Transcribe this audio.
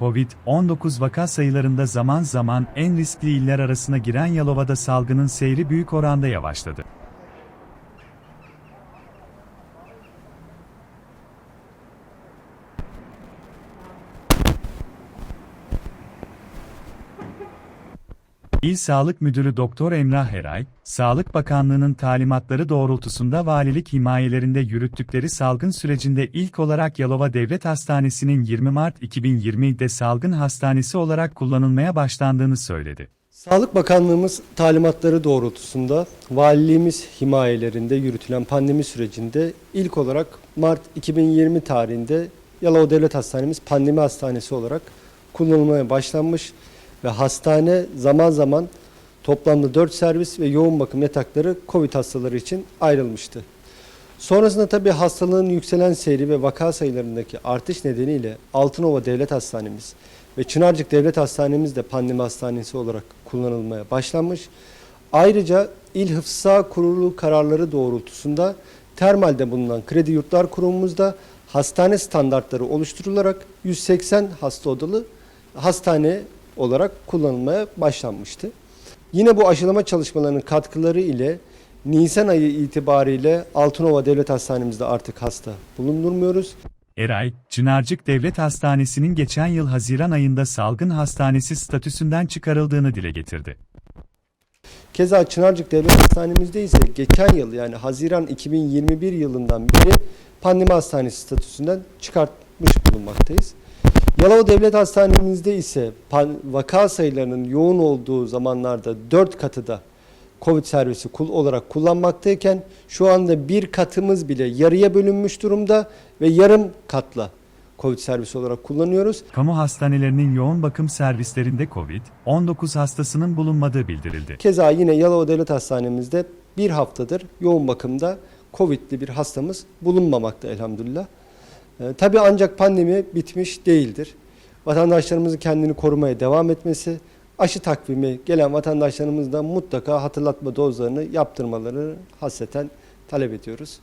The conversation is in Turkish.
Covid-19 vaka sayılarında zaman zaman en riskli iller arasına giren Yalova'da salgının seyri büyük oranda yavaşladı. İl Sağlık Müdürü Doktor Emrah Eray, Sağlık Bakanlığı'nın talimatları doğrultusunda valilik himayelerinde yürüttükleri salgın sürecinde ilk olarak Yalova Devlet Hastanesi'nin 20 Mart 2020'de salgın hastanesi olarak kullanılmaya başlandığını söyledi. Sağlık Bakanlığımız talimatları doğrultusunda valiliğimiz himayelerinde yürütülen pandemi sürecinde ilk olarak Mart 2020 tarihinde Yalova Devlet Hastanemiz pandemi hastanesi olarak kullanılmaya başlanmış ve hastane zaman zaman toplamda 4 servis ve yoğun bakım yatakları COVID hastaları için ayrılmıştı. Sonrasında tabii hastalığın yükselen seyri ve vaka sayılarındaki artış nedeniyle Altınova Devlet Hastanemiz ve Çınarcık Devlet Hastanemiz de pandemi hastanesi olarak kullanılmaya başlanmış. Ayrıca İl Hıfzı Sağ Kurulu kararları doğrultusunda Termal'de bulunan Kredi Yurtlar Kurumumuzda hastane standartları oluşturularak 180 hasta odalı hastane olarak kullanılmaya başlanmıştı. Yine bu aşılama çalışmalarının katkıları ile Nisan ayı itibariyle Altınova Devlet Hastanemizde artık hasta bulundurmuyoruz. Eray, Çınarcık Devlet Hastanesi'nin geçen yıl Haziran ayında salgın hastanesi statüsünden çıkarıldığını dile getirdi. Keza Çınarcık Devlet Hastanemizde ise geçen yıl yani Haziran 2021 yılından beri pandemi hastanesi statüsünden çıkartmış bulunmaktayız. Yalova Devlet Hastanemizde ise vaka sayılarının yoğun olduğu zamanlarda 4 katı da Covid servisi kul olarak kullanmaktayken şu anda bir katımız bile yarıya bölünmüş durumda ve yarım katla Covid servisi olarak kullanıyoruz. Kamu hastanelerinin yoğun bakım servislerinde COVID-19 hastasının bulunmadığı bildirildi. Keza yine Yalova Devlet Hastanemizde bir haftadır yoğun bakımda Covid'li bir hastamız bulunmamakta elhamdülillah. Ee, tabii ancak pandemi bitmiş değildir. Vatandaşlarımızın kendini korumaya devam etmesi, aşı takvimi gelen vatandaşlarımızdan mutlaka hatırlatma dozlarını yaptırmalarını hasreten talep ediyoruz.